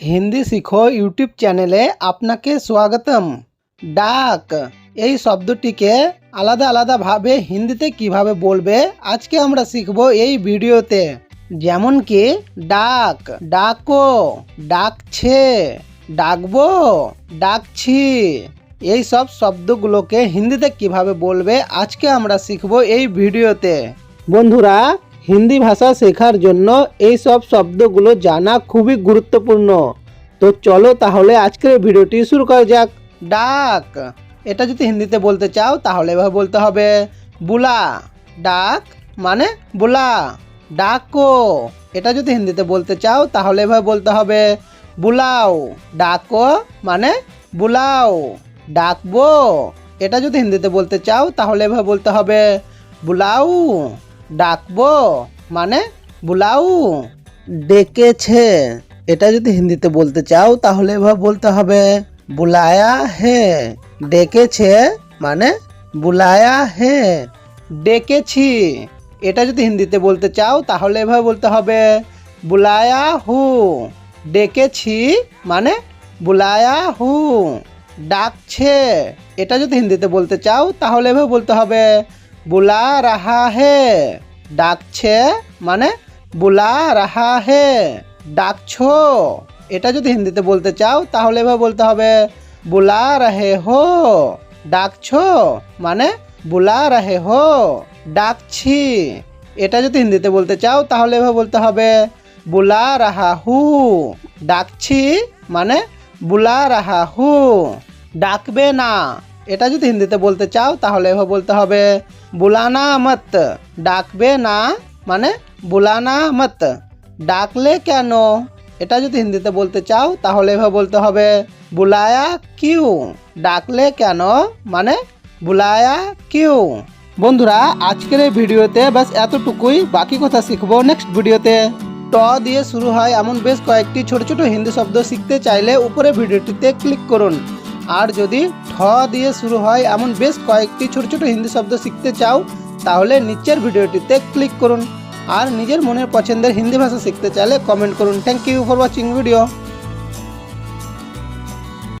হিন্দি শিখো ইউটিউব চ্যানেলে আপনাকে স্বাগতম। ডাক, এই শব্দটিকে আলাদা আলাদাভাবে হিন্দিতে কীভাবে বলবে, আজকে আমরা শিখব এই ভিডিওতে। যেমন কি, ডাক, ডাকো, ডাকছে, ডাকবো, ডাকছি, এই সব শব্দগুলোকে হিন্দিতে কীভাবে বলবে, আজকে আমরা শিখব এই ভিডিওতে। বন্ধুরা হিন্দি ভাষা শেখার জন্য এই সব শব্দগুলো জানা খুবই গুরুত্বপূর্ণ। তো চলো তাহলে আজকের ভিডিওটি শুরু করা যাক। ডাক। এটা যদি হিন্দিতে বলতে চাও, তাহলে এভাবে বলতে হবে। বুলা। ডাক মানে বুলা। ডাকো। এটা যদি হিন্দিতে বলতে চাও, তাহলে এভাবে বলতে হবে। বুলাও। ডাকো মানে বুলাও। ডাকবো। এটা যদি হিন্দিতে বলতে চাও, তাহলে এভাবে বলতে হবে। বুলাও। ডাকবো মানে বুলাও। ডেকেছে। এটা যদি হিন্দিতে বলতে চাও, তাহলে এভাবে বলতে হবে, বুলায়া হে। ডেকেছে মানে বুলায়া হে। ডেকেছি। এটা যদি হিন্দিতে বলতে চাও, তাহলে এভাবে বলতে হবে, বুলায়া হু। ডেকেছি মানে বুলায়া হু। ডাকছে। এটা যদি হিন্দিতে বলতে চাও, তাহলে এভাবে বলতে হবে বুলা রাহা হে। ডাকছে মানে বুলা রাহা হে। ডাকছো। এটা যদি হিন্দিতে বলতে চাও, তাহলে এভাবে বলতে হবে, বুলা রাহে হো। ডাকছো মানে বুলা রাহে হো। ডাকছি। এটা যদি হিন্দিতে বলতে চাও, তাহলে এভাবে বলতে হবে, বুলা রাহা হু। ডাকছি মানে বুলা রাহা হু। ডাকবে না। এটা যদি হিন্দিতে বলতে চাও, তাহলে এভাবে বলতে হবে, বুলানা মত, ডাকবে না। মানে বুলানা মত, ডাকলে কেন? এটা যদি হিন্দিতে বলতে চাও, তাহলে এভাবে বলতে হবে, বুলায়া কিউ, ডাকলে কেন? মানে বুলায়া কিউ। বন্ধুরা, আজকের এই ভিডিওতে ব্যাস এতটুকুই, বাকি কথা শিখব নেক্সট ভিডিওতে। ট দিয়ে শুরু হয় এমন বেশ কয়েকটি ছোট ছোট হিন্দি শব্দ শিখতে চাইলে উপরে ভিডিওটিতে ক্লিক করুন। আর যদি ঠ দিয়ে শুরু হয়, এমন বেশ কয়েকটি ছোট ছোট হিন্দি শব্দ শিখতে চাও, তাহলে নিচের ভিডিওটিতে ক্লিক করুন। আর নিজের মনের পছন্দের হিন্দি ভাষা শিখতে চাইলে কমেন্ট করুন। Thank you for watching video